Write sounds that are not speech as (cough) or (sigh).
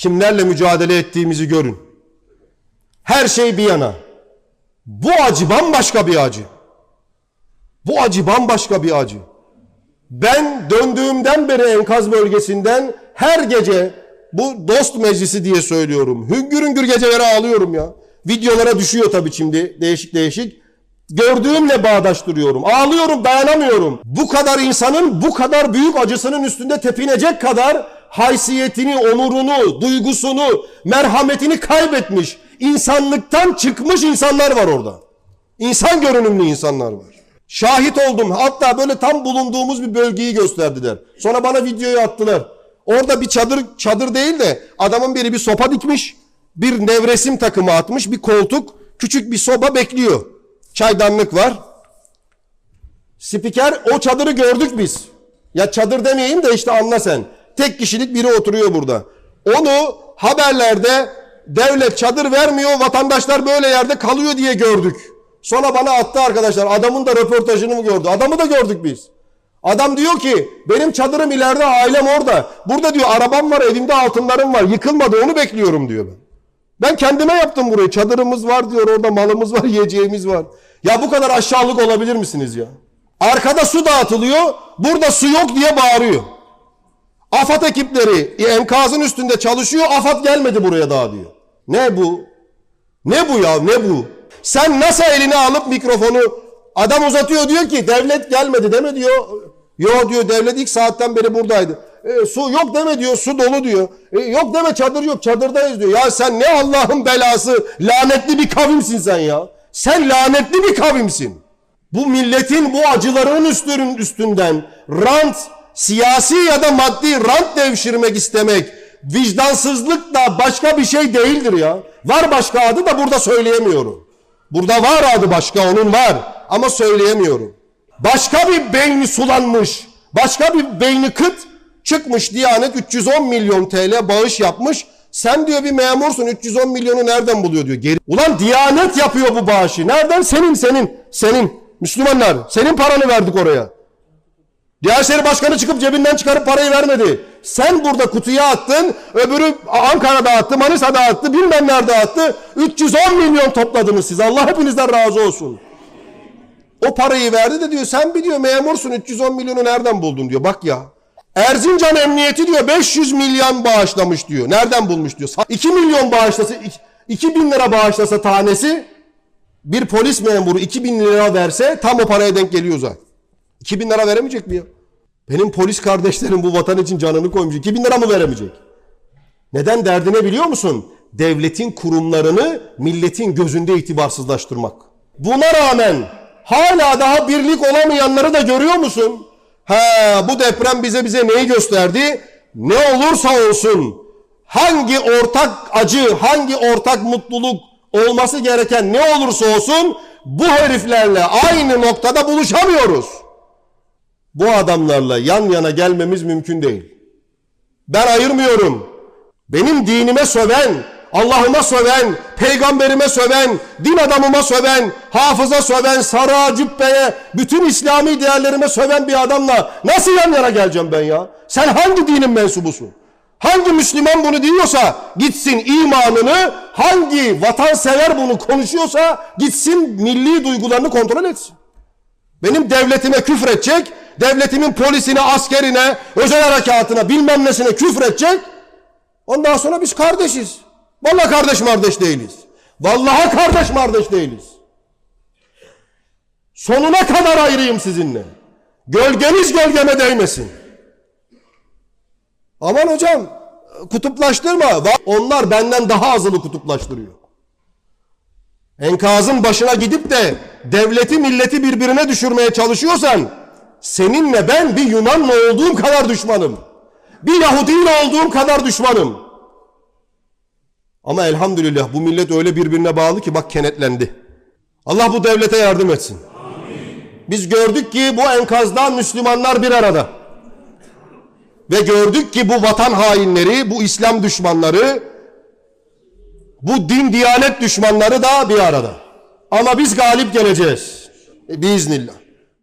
kimlerle mücadele ettiğimizi görün. Her şey bir yana. Bu acı bambaşka bir acı. Bu acı bambaşka bir acı. Ben döndüğümden beri enkaz bölgesinden her gece bu dost meclisi diye söylüyorum. Hüngür hüngür gecelere ağlıyorum ya. Videolara düşüyor tabii şimdi değişik değişik. Gördüğümle bağdaştırıyorum. Ağlıyorum, dayanamıyorum. Bu kadar insanın bu kadar büyük acısının üstünde tepinecek kadar haysiyetini, onurunu, duygusunu, merhametini kaybetmiş, insanlıktan çıkmış insanlar var orada. İnsan görünümlü insanlar var. Şahit oldum. Hatta böyle tam bulunduğumuz bir bölgeyi gösterdiler. Sonra bana videoyu attılar. Orada bir çadır çadır değil de adamın biri bir sopa dikmiş. Bir nevresim takımı atmış. Bir koltuk. Küçük bir soba bekliyor. Çaydanlık var. Spiker o çadırı gördük biz. Ya çadır demeyeyim de işte anla sen. Tek kişilik biri oturuyor burada. Onu haberlerde devlet çadır vermiyor vatandaşlar böyle yerde kalıyor diye gördük. Sonra bana attı arkadaşlar adamın da röportajını mı gördü? Adamı da gördük biz. Adam diyor ki benim çadırım ileride ailem orada. Burada diyor arabam var evimde altınlarım var yıkılmadı onu bekliyorum diyor ben. Ben kendime yaptım burayı. Çadırımız var diyor orada malımız var (laughs) yiyeceğimiz var. Ya bu kadar aşağılık olabilir misiniz ya? Arkada su dağıtılıyor burada su yok diye bağırıyor. AFAD ekipleri enkazın üstünde çalışıyor AFAD gelmedi buraya daha diyor. Ne bu? Ne bu ya ne bu? Sen nasıl eline alıp mikrofonu adam uzatıyor diyor ki devlet gelmedi deme diyor. Yo diyor devlet ilk saatten beri buradaydı. E, su yok deme diyor su dolu diyor. E, yok deme çadır yok çadırdayız diyor. Ya sen ne Allah'ın belası lanetli bir kavimsin sen ya. Sen lanetli bir kavimsin. Bu milletin bu acıların üstünün üstünden rant, siyasi ya da maddi rant devşirmek istemek vicdansızlık da başka bir şey değildir ya. Var başka adı da burada söyleyemiyorum. Burada var adı başka onun var ama söyleyemiyorum. Başka bir beyni sulanmış, başka bir beyni kıt çıkmış Diyanet 310 milyon TL bağış yapmış. Sen diyor bir memursun 310 milyonu nereden buluyor diyor. Geri... Ulan Diyanet yapıyor bu bağışı. Nereden? Senin, senin, senin. Müslümanlar. Senin paranı verdik oraya. Diyanet İşleri Başkanı çıkıp cebinden çıkarıp parayı vermedi. Sen burada kutuya attın, öbürü Ankara'da attı, Manisa'da attı, bilmem nerede attı. 310 milyon topladınız siz. Allah hepinizden razı olsun. O parayı verdi de diyor sen bir diyor memursun 310 milyonu nereden buldun diyor. Bak ya. Erzincan Emniyeti diyor 500 milyon bağışlamış diyor. Nereden bulmuş diyor. 2 milyon bağışlasa 2 bin lira bağışlasa tanesi bir polis memuru 2 bin lira verse tam o paraya denk geliyor zaten. 2 bin lira veremeyecek mi ya? Benim polis kardeşlerim bu vatan için canını koymuş. 2 bin lira mı veremeyecek? Neden derdine biliyor musun? Devletin kurumlarını milletin gözünde itibarsızlaştırmak. Buna rağmen hala daha birlik olamayanları da görüyor musun? Ha bu deprem bize bize neyi gösterdi? Ne olursa olsun hangi ortak acı, hangi ortak mutluluk olması gereken ne olursa olsun bu heriflerle aynı noktada buluşamıyoruz. Bu adamlarla yan yana gelmemiz mümkün değil. Ben ayırmıyorum. Benim dinime söven, Allah'ıma söven, peygamberime söven, din adamıma söven, hafıza söven, sarığa, cübbeye, bütün İslami değerlerime söven bir adamla nasıl yan yana geleceğim ben ya? Sen hangi dinin mensubusun? Hangi Müslüman bunu diyorsa gitsin imanını, hangi vatansever bunu konuşuyorsa gitsin milli duygularını kontrol etsin. Benim devletime küfredecek, devletimin polisine, askerine, özel harekatına bilmem nesine küfredecek. Ondan sonra biz kardeşiz. Vallahi kardeş kardeş değiliz. Vallahi kardeş kardeş değiliz. Sonuna kadar ayrıyım sizinle. Gölgeniz gölgeme değmesin. Aman hocam kutuplaştırma. Onlar benden daha azılı kutuplaştırıyor. Enkazın başına gidip de devleti milleti birbirine düşürmeye çalışıyorsan seninle ben bir Yunanlı olduğum kadar düşmanım. Bir Yahudiyle olduğum kadar düşmanım. Ama elhamdülillah bu millet öyle birbirine bağlı ki bak kenetlendi. Allah bu devlete yardım etsin. Biz gördük ki bu enkazda Müslümanlar bir arada. Ve gördük ki bu vatan hainleri, bu İslam düşmanları, bu din diyanet düşmanları da bir arada. Ama biz galip geleceğiz. E, biiznillah.